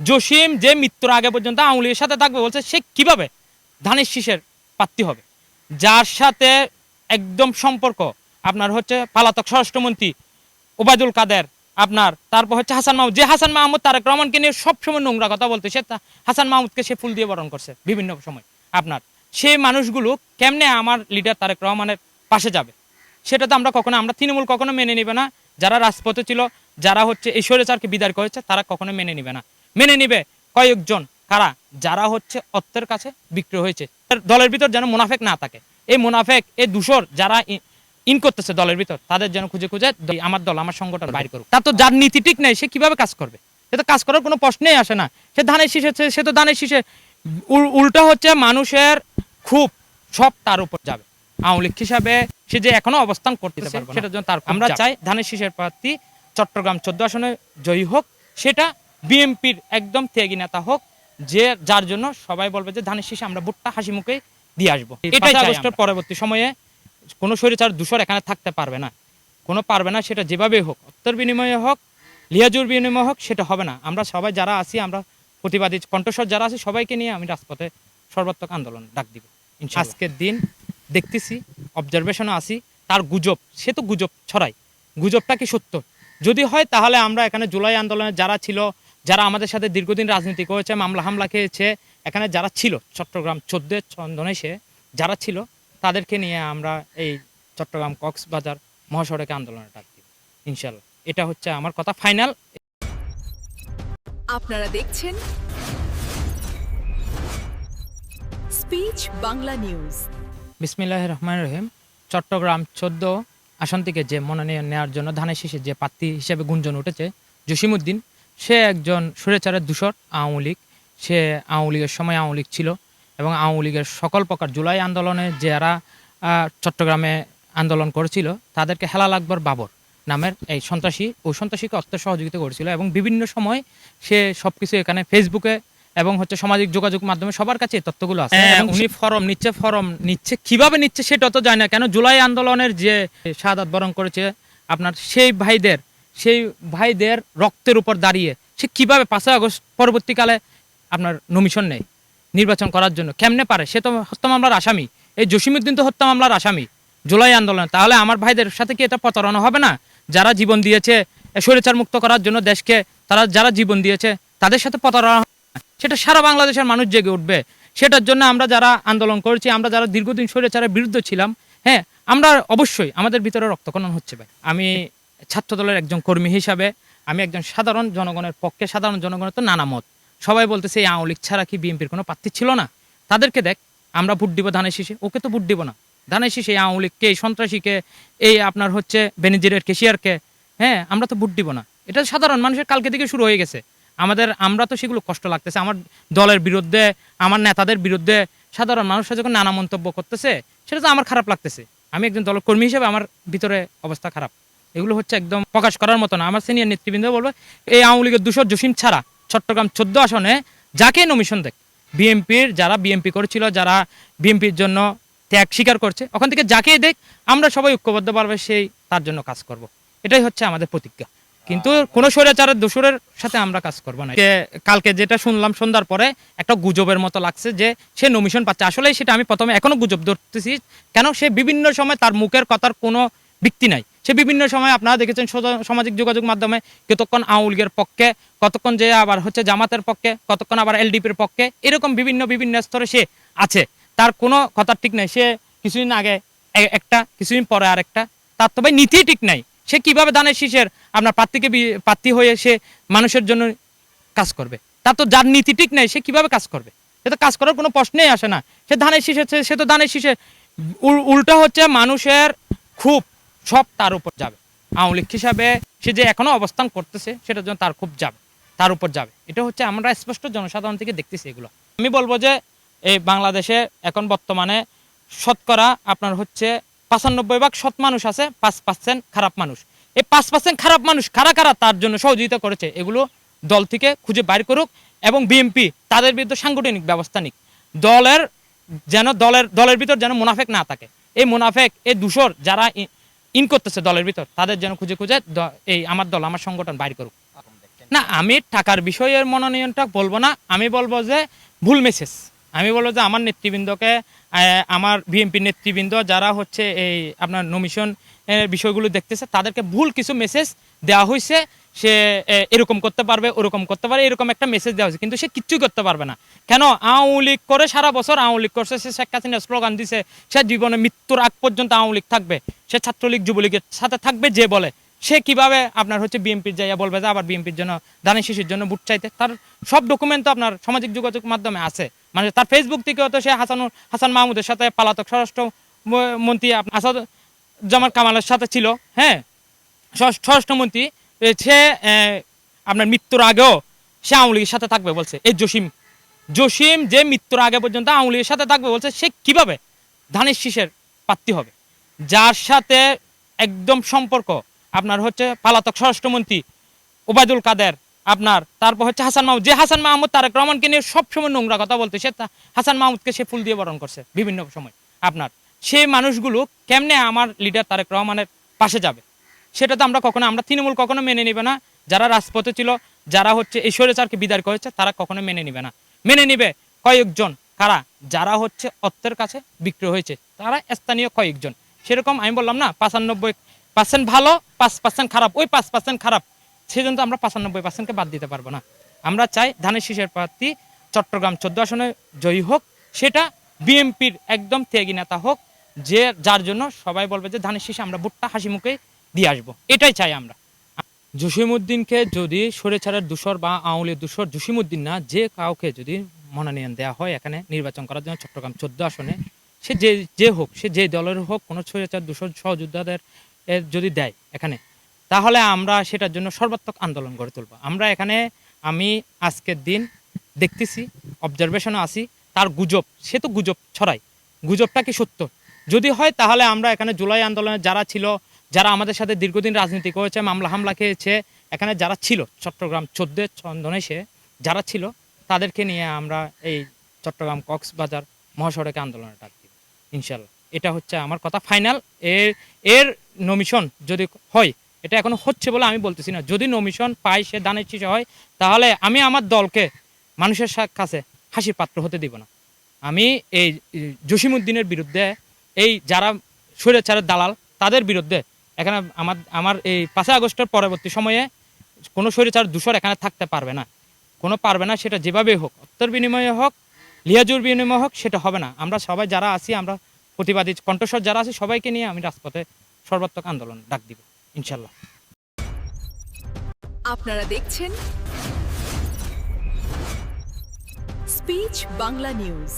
জসিম যে মৃত্যুর আগে পর্যন্ত লীগের সাথে থাকবে, বলছে সে কীভাবে ধানের শীষের প্রার্থী হবে? যার সাথে একদম সম্পর্ক, আপনার হচ্ছে পালাতক স্বরাষ্ট্রমন্ত্রী ওবায়দুল কাদের, আপনার তারপর হচ্ছে হাসান মাহমুদ। যে হাসান মাহমুদ, তারেক রহমানকে নিয়ে সবসময় নোংরা কথা বলতে, সে হাসান মাহমুদকে সে ফুল দিয়ে বরণ করছে বিভিন্ন সময়। আপনার সেই মানুষগুলো কেমনে আমার লিডার তারেক রহমানের পাশে যাবে? সেটা তো আমরা কখনো আমরা তৃণমূল কখনো মেনে নিবে না। যারা রাজপথে ছিল, যারা হচ্ছে এই স্বৈরাচারকে বিদায় করেছে, তারা কখনো মেনে নিবে না। মেনে নিবে। কয়েকজন কারা? যারা হচ্ছে অর্থের কাছে বিক্রি হয়েছে। তার দলের ভিতর যেন মুনাফেক না থাকে। এই মুনাফেক এই দূষর যারা ইন করতেছে দলের ভিতর তাদের যেন খুঁজে খুঁজে আমার দল আমার সংগঠন বাইর করুক। তার তো যার নীতি ঠিক নেই সে কীভাবে কাজ করবে? সে তো কাজ করার কোনো প্রশ্নই আসে না। সে ধানের শীষে সে তো ধানের শীষে উল- উল্টা হচ্ছে মানুষের খুব সব তার উপর যাবে। আওয়ামী লীগ হিসাবে সে যে এখনও অবস্থান করতেছে সেটার জন্য তার আমরা চাই ধানের শীষের প্রার্থী চট্টগ্রাম চোদ্দ আসনে জয়ী হোক সেটা বিএনপির একদম ত্যাগী নেতা হোক যে যার জন্য সবাই বলবে যে ধানের শীষে আমরা ভোটটা হাসি মুখে দিয়ে আসব। এটাই আগস্টের পরবর্তী সময়ে কোনো শরীর দূষর এখানে থাকতে পারবে না। কোনো পারবে না সেটা যেভাবেই হোক অত্তর বিনিময়ে হোক লিয়াজুর বিনিময় হোক সেটা হবে না। আমরা সবাই যারা আছি আমরা প্রতিবাদী কণ্ঠস্বর যারা আছি সবাইকে নিয়ে আমি রাজপথে সর্বাত্মক আন্দোলন ডাক দিব আজকের দিন দেখতেছি অবজারভেশনে আছি তার গুজব সে তো গুজব ছড়াই গুজবটা কি সত্য? যদি হয় তাহলে আমরা এখানে জুলাই আন্দোলনে যারা ছিল যারা আমাদের সাথে দীর্ঘদিন রাজনীতি করেছে মামলা হামলা খেয়েছে এখানে যারা ছিল চট্টগ্রাম চোদ্দ চন্দনে সে যারা ছিল তাদেরকে নিয়ে আমরা এই চট্টগ্রাম কক্সবাজার মহাসড়কে আন্দোলনে ডাক দিব ইনশাল্লাহ এটা হচ্ছে আমার কথা ফাইনাল। আপনারা দেখছেন স্পিচ বাংলা নিউজ। বিসমিল্লাহ রহমান রহিম। চট্টগ্রাম চোদ্দ আসন থেকে যে মনোনয়ন নেওয়ার জন্য ধানের শীষে যে প্রার্থী হিসেবে গুঞ্জন উঠেছে জসিমউদ্দিন সে একজন সুরেচারের দূষর আওয়ামী লীগ। সে আওয়ামী লীগের সময় আওয়ামী লীগ ছিল এবং আওয়ামী লীগের সকল প্রকার জুলাই আন্দোলনে যারা চট্টগ্রামে আন্দোলন করেছিল তাদেরকে হেলাল আকবর বাবর নামের এই সন্ত্রাসী ও সন্ত্রাসীকে অর্থ সহযোগিতা করেছিল এবং বিভিন্ন সময় সে সবকিছু এখানে ফেসবুকে এবং হচ্ছে সামাজিক যোগাযোগ মাধ্যমে সবার কাছে এই তথ্যগুলো আছে। এবং উনি ফরম নিচ্ছে ফরম নিচ্ছে কীভাবে নিচ্ছে সেটা তো যায় না। কেন জুলাই আন্দোলনের যে শাহাদাত বরণ করেছে আপনার সেই ভাইদের সেই ভাইদের রক্তের উপর দাঁড়িয়ে সে কীভাবে পাঁচই আগস্ট পরবর্তীকালে আপনার নমিশন নেই নির্বাচন করার জন্য? কেমনে পারে? সে তো হত্যা মামলার আসামি। এই জসিমুদ্দিন তো হত্যা মামলার আসামি। জুলাই আন্দোলন। তাহলে আমার ভাইদের সাথে কি এটা প্রতারণা হবে না? যারা জীবন দিয়েছে স্বৈরাচার মুক্ত করার জন্য দেশকে তারা যারা জীবন দিয়েছে, তাদের সাথে প্রতারণা। সেটা সারা বাংলাদেশের মানুষ জেগে উঠবে। সেটার জন্য আমরা যারা আন্দোলন করেছি, আমরা যারা দীর্ঘদিন স্বৈরাচারের বিরুদ্ধে ছিলাম হ্যাঁ আমরা অবশ্যই আমাদের ভিতরে রক্তকণন হচ্ছে ভাই। আমি ছাত্র দলের একজন কর্মী হিসাবে আমি একজন সাধারণ জনগণের পক্ষে, সাধারণ জনগণের তো নানা মত। সবাই বলতেছে, এই আওয়ামী লীগ ছাড়া কি বিএনপির কোনো প্রার্থী ছিল না? তাদেরকে দেখ, আমরা ভোট দিব ধানের শীষে, ওকে তো ভোট দিব না। ধানের শীষে এই আওয়ামী লীগকে, এই সন্ত্রাসীকে, এই আপনার হচ্ছে বেনিজিরের কেশিয়ারকে হ্যাঁ আমরা তো ভোট দিব না। এটা সাধারণ মানুষের কালকে থেকে শুরু হয়ে গেছে। আমাদের, আমরা তো সেগুলো কষ্ট লাগতেছে। আমার দলের বিরুদ্ধে, আমার নেতাদের বিরুদ্ধে সাধারণ মানুষরা যখন নানা মন্তব্য করতেছে, সেটা তো আমার খারাপ লাগতেছে। আমি একজন দলের কর্মী হিসেবে আমার ভিতরে অবস্থা খারাপ। এগুলো হচ্ছে একদম প্রকাশ করার মতো না। আমার সিনিয়র নেতৃবৃন্দ বলব এই আওয়ামী লীগের দুশো জসিম ছাড়া চট্টগ্রাম চোদ্দ আসনে যাকে নমিশন দেখ। বিএনপির যারা বিএনপি করেছিল যারা বিএনপির জন্য ত্যাগ স্বীকার করছে ওখান থেকে যাকেই দেখ আমরা সবাই ঐক্যবদ্ধভাবে সেই তার জন্য কাজ করব। এটাই হচ্ছে আমাদের প্রতিজ্ঞা। কিন্তু কোনো স্বৈরাচারের দোসরের সাথে আমরা কাজ করব না। কালকে যেটা শুনলাম সন্ধ্যার পরে একটা গুজবের মতো লাগছে যে সে নমিশন পাচ্ছে। আসলে সেটা আমি প্রথমে এখনও গুজব ধরতেছি কেন সে বিভিন্ন সময় তার মুখের কথার কোনো ভিত্তি নাই। সে বিভিন্ন সময় আপনারা দেখেছেন সামাজিক যোগাযোগ মাধ্যমে কতক্ষণ আওয়ামী পক্ষে, কতক্ষণ যে আবার হচ্ছে জামাতের পক্ষে, কতক্ষণ আবার এলডিপির পক্ষে, এরকম বিভিন্ন বিভিন্ন স্তরে সে আছে। তার কোনো কথা ঠিক নাই। সে কিছুদিন আগে একটা, কিছুদিন পরে আরেকটা তার তো ভাই নীতি ঠিক নাই। সে কীভাবে দানের শীষের আপনার প্রার্থীকে প্রার্থী হয়ে সে মানুষের জন্য কাজ করবে? তার তো যার নীতি ঠিক নেই, সে কীভাবে কাজ করবে? সে তো কাজ করার কোনো প্রশ্নেই আসে না। সে ধানের শীষে, সে তো ধানের শীষে উল- উল্টা হচ্ছে মানুষের খুব সব তার উপর যাবে। আওয়ামী লীগ হিসাবে সে যে এখনও অবস্থান করতেছে, সেটার জন্য তার খুব যাবে, তার উপর যাবে। এটা হচ্ছে আমরা স্পষ্ট জনসাধারণ থেকে দেখতেছি এগুলো। আমি বলব যে এই বাংলাদেশে এখন বর্তমানে শতকরা আপনার হচ্ছে পঁচানব্বই ভাগ সৎ মানুষ আছে, পাঁচ পার্সেন্ট খারাপ মানুষ। এই পাঁচ পার্সেন্ট খারাপ মানুষ কারা কারা তার জন্য সহযোগিতা করেছে, এগুলো দল থেকে খুঁজে বাইর করুক এবং বিএনপি তাদের বিরুদ্ধে সাংগঠনিক ব্যবস্থা নিক। দলের যেন দলের দলের ভিতর যেন মুনাফেক না থাকে। এই মুনাফেক, এই দূষর যারা ইন করতেছে দলের ভিতর। তাদের যেন খুঁজে খুঁজে এই আমার দল, আমার সংগঠন বাইর করুক। না, আমি টাকার বিষয়ের মনোনয়নটা বলব না। আমি বলব যে ভুল মেসেজ আমি বলব যে আমার নেতৃবৃন্দকে আমার বিএনপি নেতৃবৃন্দ যারা হচ্ছে এই আপনার নমিশন বিষয়গুলো দেখতেছে, তাদেরকে ভুল কিছু মেসেজ দেওয়া হয়েছে সে এরকম করতে পারবে, ওরকম করতে পারে, এরকম একটা মেসেজ দেওয়া হয়েছে। কিন্তু সে কিচ্ছুই করতে পারবে না। কেন? আওয়ামী করে সারা বছর আওয়ামী লীগ করছে। সে শেখ হাসিনা স্লোগান দিছে, সে জীবনে মৃত্যুর আগ পর্যন্ত আওয়ামী লীগ থাকবে। সে ছাত্রলীগ, যুবলীগের সাথে থাকবে যে বলে। সে কীভাবে আপনার হচ্ছে বিএনপির যাইয়া বলবে যে আবার বিএনপির জন্য দানের শিশুর জন্য ভোট চাইতে? তার সব ডকুমেন্ট তো আপনার সামাজিক যোগাযোগ মাধ্যমে আছে। মানে তার ফেসবুক থেকেও তো সে হাসানুর, হাসান মাহমুদের সাথে পালাতক স্বরাষ্ট্র মন্ত্রী আসাদ জামাল কামালের সাথে ছিল হ্যাঁ? স্বরাষ্ট্রমন্ত্রী সে আপনার মৃত্যুর আগেও সে আওয়ামী লীগের সাথে থাকবে বলছে। এই জসিম জসিম যে মৃত্যুর আগে পর্যন্ত আওয়ামী লীগের সাথে থাকবে বলছে, সে কীভাবে ধানের শীষের প্রার্থী হবে? যার সাথে একদম সম্পর্ক আপনার হচ্ছে পালাতক স্বরাষ্ট্রমন্ত্রী ওবায়দুল কাদের, আপনার তারপর হচ্ছে হাসান মাহমুদ। যে হাসান মাহমুদ, তারেক রহমানকে নিয়ে সবসময় নোংরা কথা বলতে, সে হাসান মাহমুদকে সে ফুল দিয়ে বরণ করছে বিভিন্ন সময়। আপনার সেই মানুষগুলো কেমনে আমার লিডার তারেক রহমানের পাশে যাবে? সেটা তো আমরা কখনো, আমরা তৃণমূল কখনো মেনে নিবে না। যারা রাজপথে ছিল, যারা হচ্ছে এই স্বৈরাচারকে বিদায় করেছে, তারা কখনো মেনে নিবে না। মেনে নিবে কয়েকজন। কারা? যারা হচ্ছে অর্থের কাছে বিক্রি হয়েছে, তারা স্থানীয় কয়েকজন। সেরকম আমি বললাম না, পাঁচানব্বই পার্সেন্ট ভালো, পাঁচ পার্সেন্ট খারাপ। ওই পাঁচ পার্সেন্ট খারাপ, সেজন্য আমরা পাঁচানব্বই পার্সেন্টকে বাদ দিতে পারব না। আমরা চাই ধানের শীষের প্রার্থী চট্টগ্রাম চোদ্দ আসনে জয়ী হোক। সেটা বিএমপির একদম ত্যাগী নেতা হোক, যে যার জন্য সবাই বলবে যে ধানের শীষে আমরা ভোটটা হাসি মুখে দিয়ে আসব। এটাই চাই আমরা। জসিমউদ্দিনকে যদি সরেছাড়ার দূষর বা আউলের দূষর জসিমউদ্দিন না, যে কাউকে যদি মনোনয়ন দেওয়া হয় এখানে নির্বাচন করার জন্য চট্টগ্রাম চোদ্দ আসনে, সে যে যে হোক, সে যে দলের হোক, কোনো সরেচার দূষর সহযোদ্ধাদের যদি দেয় এখানে, তাহলে আমরা সেটার জন্য সর্বাত্মক আন্দোলন গড়ে তুলব। আমরা এখানে, আমি আজকের দিন দেখতেছি অবজারভেশনে আসি তার গুজব, সে তো গুজব ছড়ায়। গুজবটা কি সত্য? যদি হয় তাহলে আমরা এখানে জুলাই আন্দোলনে যারা ছিল যারা আমাদের সাথে দীর্ঘদিন রাজনীতি করেছে, মামলা হামলা খেয়েছে, এখানে যারা ছিল, চট্টগ্রাম চোদ্দ চন্দনে সে যারা ছিল, তাদেরকে নিয়ে আমরা এই চট্টগ্রাম কক্সবাজার মহাসড়কে আন্দোলনে ডাক দিব ইনশাল্লাহ এটা হচ্ছে আমার কথা। ফাইনাল, এর এর নমিশন যদি হয়, এটা এখনও হচ্ছে বলে আমি বলতেছি না। যদি নমিশন পাই সে দানের শীষে হয়, তাহলে আমি আমার দলকে মানুষের কাছে হাসির পাত্র হতে দিব না। আমি এই জসিমউদ্দিনের বিরুদ্ধে, এই যারা স্বৈরাচারের দালাল, তাদের বিরুদ্ধে এখানে আমার আমার এই পাঁচই আগস্টের পরবর্তী সময়ে কোনো স্বৈরাচার দূষর এখানে থাকতে পারবে না। কোনো পারবে না, সেটা যেভাবেই হোক অর্থের বিনিময়ে হোক, লিয়াজুর বিনিময়ে হোক, সেটা হবে না। আমরা সবাই যারা আছি, আমরা প্রতিবাদী কণ্ঠস্বর যারা আছি, সবাইকে নিয়ে আমি রাজপথে সর্বাত্মক আন্দোলন ডাক দিব ইনশাল্লাহ আপনারা দেখছেন স্পিচ বাংলা নিউজ।